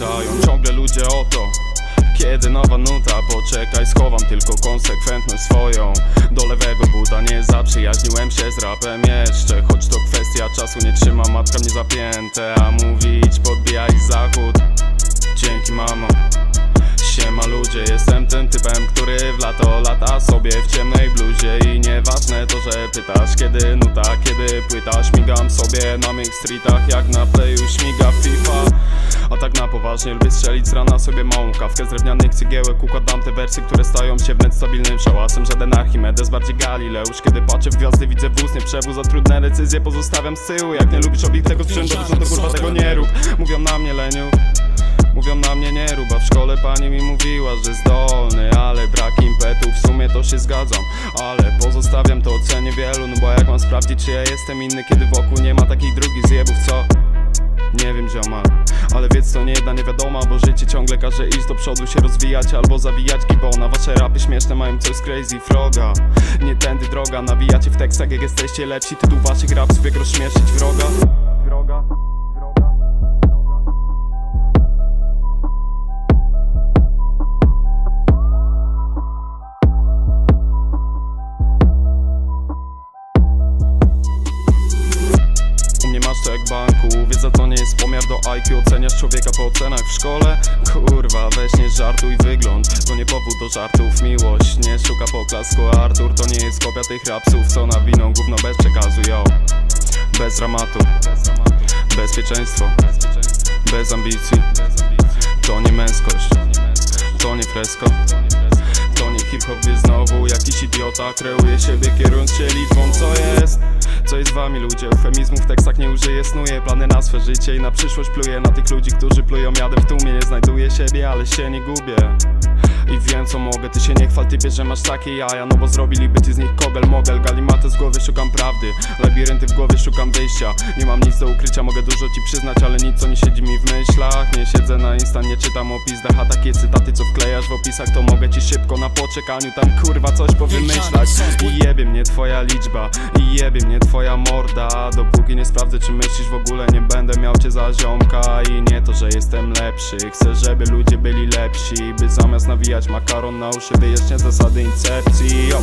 pytają ciągle ludzie o to kiedy nowa nuta, poczekaj, schowam tylko konsekwentność swoją. Do lewego buta nie zaprzyjaźniłem się z rapem jeszcze. Choć to kwestia czasu, nie trzyma matka mnie zapięte. A mówić, podbijaj zachód lato lata sobie w ciemnej bluzie I nieważne to, że pytasz kiedy nuta, kiedy płyta Śmigam sobie na mych streetach jak na playu śmiga FIFA. A tak na poważnie lubię strzelić z rana sobie małą kawkę Z drewnianych cygiełek układam te wersy, które stają się wnet stabilnym szałasem. Żaden Archimedes, bardziej Galileusz Kiedy patrzę w gwiazdy widzę wóz, nie przewóz Za trudne decyzje pozostawiam z tyłu. Jak nie lubisz obitego sprzętu, to to kurwa tego nie rób. Mówią na mnie leniu. Mówią na mnie nie rób, a w szkole pani mi mówiła, że zdolny Ale brak sprawdzić, czy ja jestem inny Kiedy wokół nie ma takich drugich zjebów, co? Nie wiem zioma, ale wiedz to nie jedna niewiadoma Bo życie ciągle każe iść do przodu, się rozwijać albo zawijać gibona. Wasze rapy śmieszne mają coś z crazy froga. Nie tędy droga, nawijacie w tekstach jak jesteście lepsi. Tytuł waszych rapsów jak rozśmieszyć Wroga, 12 jak banku. Wiedza to nie jest pomiar do IQ Oceniasz człowieka po ocenach w szkole? Kurwa, weź nie żartuj wygląd To nie powód do żartów, miłość Nie szuka poklasku, Artur To nie jest kopia tych rapsów, co na winą Gówno bez przekazu, yo. Bez dramatu. Bezpieczeństwo. Bez ambicji. To nie męskość. To nie fresko. To nie hip-hop, znowu jakiś idiota Kreuje siebie kierując się liczbą, co jest. Co jest z wami ludzie? Eufemizmów w tekstach nie użyję, snuję plany na swe życie i na przyszłość pluję na tych ludzi, którzy plują jadem w tłumie Nie znajduję siebie, ale się nie gubię i wiem co mogę, ty się nie chwal typie, że masz takie jaja. No bo zrobiliby ty z nich kogel, mogel. Galimatę z głowy szukam prawdy. Labirynty w głowie szukam wyjścia. Nie mam nic do ukrycia, mogę dużo ci przyznać Ale nic co nie siedzi mi w myślach. Nie siedzę na insta, nie czytam o pizdach. A takie cytaty co wklejasz w opisach To mogę ci szybko na poczekaniu Tam kurwa coś powymyślać. I jebie mnie twoja liczba. I jebie mnie twoja morda. Dopóki nie sprawdzę czy myślisz w ogóle Nie będę miał cię za ziomka. I nie to, że jestem lepszy. Chcę, żeby ludzie byli lepsi. By zamiast nawijać makaron na uszy Wyjaśniać zasady incepcji Yo.